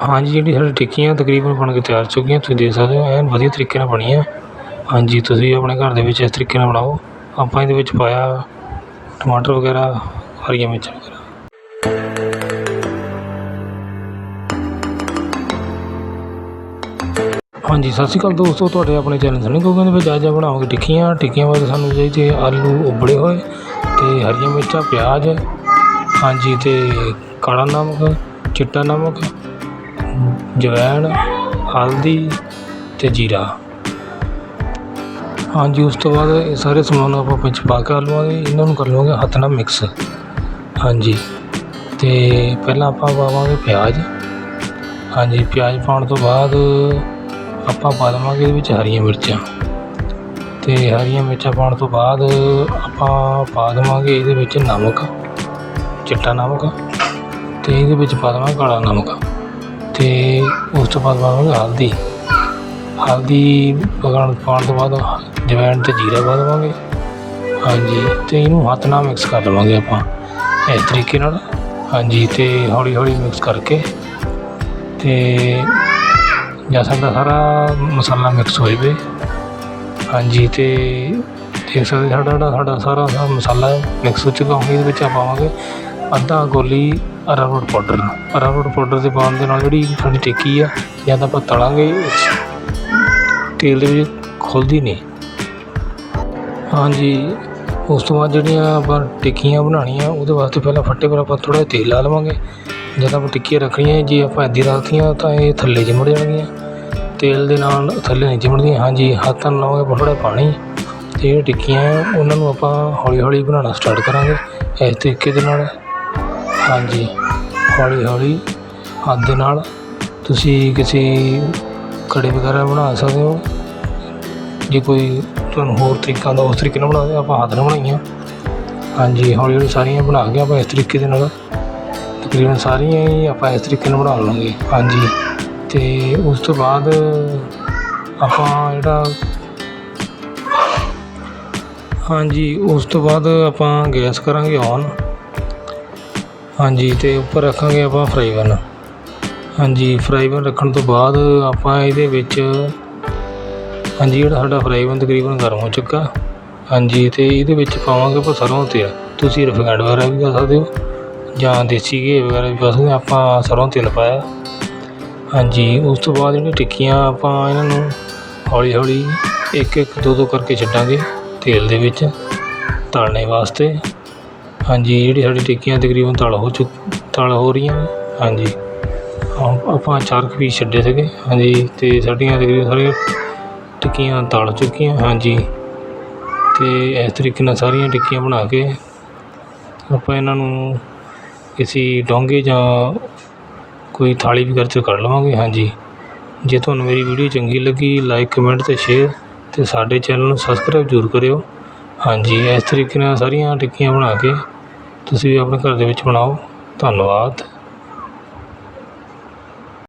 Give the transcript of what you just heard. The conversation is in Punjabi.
ਹਾਂਜੀ, ਜਿਹੜੀ ਸਾਡੀ ਟਿੱਕੀਆਂ ਤਕਰੀਬਨ ਬਣ ਕੇ ਤਿਆਰ ਚੁੱਕੀਆਂ, ਤੁਸੀਂ ਦੇਖ ਸਕਦੇ ਹੋ ਐਨ ਵਧੀਆ ਤਰੀਕੇ ਨਾਲ ਬਣੀਆਂ। ਹਾਂਜੀ, ਤੁਸੀਂ ਆਪਣੇ ਘਰ ਦੇ ਵਿੱਚ ਇਸ ਤਰੀਕੇ ਨਾਲ ਬਣਾਓ। ਆਪਾਂ ਇਹਦੇ ਵਿੱਚ ਪਾਇਆ ਟਮਾਟਰ ਵਗੈਰਾ, ਹਰੀਆਂ ਮਿਰਚਾਂ ਵਗੈਰਾ। ਹਾਂਜੀ, ਸਤਿ ਸ਼੍ਰੀ ਅਕਾਲ ਦੋਸਤੋ, ਤੁਹਾਡੇ ਆਪਣੇ ਚੈਨਲ ਸਨੀ ਕੁਕਿੰਗ ਦੇ ਵਿੱਚ ਅੱਜ ਆਪਾਂ ਬਣਾਵਾਂਗੇ ਟਿੱਕੀਆਂ। ਟਿੱਕੀਆਂ ਵਾਸਤੇ ਸਾਨੂੰ ਚਾਹੀਦੇ ਆਲੂ ਉਬਲੇ ਹੋਏ ਤੇ ਹਰੀਆਂ ਮਿਰਚਾਂ, ਪਿਆਜ਼, ਹਾਂਜੀ, ਤੇ ਕਾਲਾ ਨਮਕ, ਚਿੱਟਾ ਨਮਕ ਜਵੈਣ, ਹਲਦੀ ਅਤੇ ਜੀਰਾ। ਹਾਂਜੀ, ਉਸ ਤੋਂ ਬਾਅਦ ਇਹ ਸਾਰੇ ਸਮਾਨ ਆਪਾਂ ਵਿੱਚ ਪਾ ਕੇ ਆਲੂਆਂ ਦੇ ਇਹਨਾਂ ਨੂੰ ਕਰ ਲਵਾਂਗੇ ਹੱਥ ਨਾਲ ਮਿਕਸ ਹਾਂਜੀ। ਤੇ ਪਹਿਲਾਂ ਆਪਾਂ ਪਾਵਾਂਗੇ ਪਿਆਜ਼। ਹਾਂਜੀ, ਪਿਆਜ਼ ਪਾਉਣ ਤੋਂ ਬਾਅਦ ਆਪਾਂ ਪਾ ਦੇਵਾਂਗੇ ਇਹਦੇ ਵਿੱਚ ਹਰੀਆਂ ਮਿਰਚਾਂ। ਤੇ ਹਰੀਆਂ ਮਿਰਚਾਂ ਪਾਉਣ ਤੋਂ ਬਾਅਦ ਆਪਾਂ ਪਾ ਦੇਵਾਂਗੇ ਇਹਦੇ ਵਿੱਚ ਨਮਕ, ਚਿੱਟਾ ਨਮਕ। ਤੇ ਇਹਦੇ ਵਿੱਚ ਪਾ ਦੇਵਾਂਗੇ ਕਾਲਾ ਨਮਕ। ਤੇ ਉਸ ਤੋਂ ਬਾਅਦ ਪਾਵਾਂਗੇ ਹਲਦੀ। ਹਲਦੀ ਪਕਾਉਣ ਪਾਉਣ ਤੋਂ ਬਾਅਦ ਜਵੈਣ ਤੇ ਜੀਰਾ ਪਾ ਦੇਵਾਂਗੇ। ਹਾਂਜੀ, ਤੇ ਇਹਨੂੰ ਹੱਥ ਨਾਲ ਮਿਕਸ ਕਰ ਲਵਾਂਗੇ ਆਪਾਂ। ਇਸ ਤਰੀਕੇ ਨਾਲ। ਹਾਂਜੀ, ਤੇ ਹੌਲੀ ਹੌਲੀ ਮਿਕਸ ਕਰਕੇ ਤੇ ਜਾਂ ਸਾਡਾ ਸਾਰਾ ਮਸਾਲਾ ਮਿਕਸ ਹੋ ਜਾਵੇ। ਹਾਂਜੀ, ਤੇ ਦੇਖ ਸਕਦੇ ਸਾਡਾ ਜਿਹੜਾ ਸਾਡਾ ਸਾਰਾ ਮਸਾਲਾ ਮਿਕਸ ਹੋ ਚੁੱਕਾ। ਹੋਵੇ ਇਹਦੇ ਵਿੱਚ ਆਪਾਂ ਪਾਵਾਂਗੇ ਅੱਧਾ ਗੋਲੀ ਅਰਾਰੋਟ ਪਾਊਡਰ ਅਰਾਰੋਟ ਪਾਊਡਰ ਦੇ ਪਾਉਣ ਦੇ ਨਾਲ ਜਿਹੜੀ ਸਾਡੀ ਟਿੱਕੀ ਆ, ਜਾਂ ਤਾਂ ਆਪਾਂ ਤਲਾਂਗੇ ਤੇਲ ਦੇ ਵਿੱਚ ਖੁੱਲਦੀ ਨਹੀਂ। ਹਾਂਜੀ, ਉਸ ਤੋਂ ਬਾਅਦ ਜਿਹੜੀਆਂ ਆਪਾਂ ਟਿੱਕੀਆਂ ਬਣਾਉਣੀਆਂ, ਉਹਦੇ ਵਾਸਤੇ ਪਹਿਲਾਂ ਫੱਟੇ ਪਰ ਆਪਾਂ ਥੋੜ੍ਹਾ ਜਿਹਾ ਤੇਲ ਲਾ ਲਵਾਂਗੇ। ਜਦ ਆਪਾਂ ਟਿੱਕੀਆਂ ਰੱਖਣੀਆਂ, ਜੇ ਆਪਾਂ ਇੱਦਾਂ ਰੱਖਤੀਆਂ ਤਾਂ ਇਹ ਥੱਲੇ ਚਿਮੜ ਜਾਣਗੀਆਂ। ਤੇਲ ਦੇ ਨਾਲ ਥੱਲੇ ਨਹੀਂ ਚਿਮੜਦੀਆਂ ਹਾਂਜੀ, ਹੱਥਾਂ ਨਾਲ ਲਾਵਾਂਗੇ ਥੋੜ੍ਹਾ ਪਾਣੀ ਅਤੇ ਜਿਹੜੀਆਂ ਟਿੱਕੀਆਂ ਉਹਨਾਂ ਨੂੰ ਆਪਾਂ ਹੌਲੀ ਹੌਲੀ ਬਣਾਉਣਾ ਸਟਾਰਟ ਕਰਾਂਗੇ, ਇਸ ਤਰੀਕੇ ਦੇ ਨਾਲ। ਹਾਂਜੀ। ਹੌਲੀ ਹੌਲੀ ਹੱਥ ਦੇ ਨਾਲ ਤੁਸੀਂ ਕਿਸੇ ਕੜੇ ਵਗੈਰਾ ਬਣਾ ਸਕਦੇ ਹੋ। ਜੇ ਕੋਈ ਤੁਹਾਨੂੰ ਹੋਰ ਤਰੀਕਾ ਦਾ ਉਸ ਤਰੀਕੇ ਨਾਲ ਬਣਾਉਂਦੇ ਆਪਾਂ ਹੱਥ ਨਾਲ ਬਣਾਈਆਂ। ਹਾਂਜੀ, ਹੌਲੀ ਹੌਲੀ ਸਾਰੀਆਂ ਬਣਾ ਕੇ ਆਪਾਂ ਇਸ ਤਰੀਕੇ ਦੇ ਨਾਲ ਤਕਰੀਬਨ ਸਾਰੀਆਂ ਹੀ ਆਪਾਂ ਇਸ ਤਰੀਕੇ ਨਾਲ ਬਣਾ ਲਵਾਂਗੇ ਹਾਂਜੀ ਅਤੇ ਉਸ ਤੋਂ ਬਾਅਦ ਆਪਾਂ ਜਿਹੜਾ ਹਾਂਜੀ, ਉਸ ਤੋਂ ਬਾਅਦ ਆਪਾਂ ਗੈਸ ਕਰਾਂਗੇ ਔਨ। ਹਾਂਜੀ ਅਤੇ ਉੱਪਰ ਰੱਖਾਂਗੇ ਆਪਾਂ ਫਰਾਈ ਪੈਨ ਹਾਂਜੀ ਫਰਾਈ ਪੈਨ ਰੱਖਣ ਤੋਂ ਬਾਅਦ ਆਪਾਂ ਇਹਦੇ ਵਿੱਚ, ਹਾਂਜੀ, ਜਿਹੜਾ ਸਾਡਾ ਫਰਾਈ ਪੈਨ ਤਕਰੀਬਨ ਗਰਮ ਹੋ ਚੁੱਕਾ। ਹਾਂਜੀ ਅਤੇ ਇਹਦੇ ਵਿੱਚ ਪਾਵਾਂਗੇ ਆਪਾਂ ਸਰੋਂ ਦਾ ਤੇਲ। ਤੁਸੀਂ ਰਿਫਾਇੰਡ ਵਗੈਰਾ ਵੀ ਪਾ ਸਕਦੇ ਹੋ, ਜਾਂ ਦੇਸੀ ਘੀ ਵਗੈਰਾ ਵੀ ਪਾ ਸਕਦੇ ਹੋ, ਆਪਾਂ ਸਰੋਂ ਤੇਲ ਪਾਇਆ। ਹਾਂਜੀ, ਉਸ ਤੋਂ ਬਾਅਦ ਜਿਹੜੀਆਂ ਟਿੱਕੀਆਂ ਆਪਾਂ ਇਹਨਾਂ ਨੂੰ ਹੌਲੀ ਹੌਲੀ ਇੱਕ ਇੱਕ ਦੋ ਦੋ ਕਰਕੇ ਛੱਡਾਂਗੇ ਤੇਲ ਦੇ ਵਿੱਚ, ਤਲਣੇ ਵਾਸਤੇ। ਹਾਂਜੀ, ਜਿਹੜੀ ਸਾਡੀ ਟਿੱਕੀਆਂ ਤਕਰੀਬਨ ਤਲ ਹੋ ਚੁੱਕ, ਤਲ ਹੋ ਰਹੀਆਂ ਨੇ। ਹਾਂਜੀ। ਆ- ਆਪਾਂ ਚਾਰ ਕੁ ਪੀਸ ਛੱਡੇ ਸੀਗੇ। ਹਾਂਜੀ ਅਤੇ ਸਾਡੀਆਂ ਤਕਰੀਬਨ ਸਾਰੀਆਂ ਟਿੱਕੀਆਂ ਤਲ ਚੁੱਕੀਆਂ। ਹਾਂਜੀ। ਅਤੇ ਇਸ ਤਰੀਕੇ ਨਾਲ ਸਾਰੀਆਂ ਟਿੱਕੀਆਂ ਬਣਾ ਕੇ ਆਪਾਂ ਇਹਨਾਂ ਨੂੰ ਕਿਸੇ ਡੋਂਗੇ ਜਾਂ ਕੋਈ ਥਾਲੀ ਵੀ 'ਚ ਕਰ ਲਵਾਂਗੇ। ਹਾਂਜੀ। ਜੇ ਤੁਹਾਨੂੰ ਮੇਰੀ ਵੀਡੀਓ ਚੰਗੀ ਲੱਗੀ ਲਾਈਕ ਕਮੈਂਟ ਅਤੇ ਸ਼ੇਅਰ ਅਤੇ ਸਾਡੇ ਚੈਨਲ ਨੂੰ ਸਬਸਕ੍ਰਾਈਬ ਜ਼ਰੂਰ ਕਰਿਓ। ਹਾਂਜੀ, ਇਸ ਤਰੀਕੇ ਨਾਲ ਸਾਰੀਆਂ ਟਿੱਕੀਆਂ ਬਣਾ ਕੇ ਤੁਸੀਂ ਵੀ ਆਪਣੇ ਘਰ ਦੇ ਵਿੱਚ ਬਣਾਓ। ਧੰਨਵਾਦ।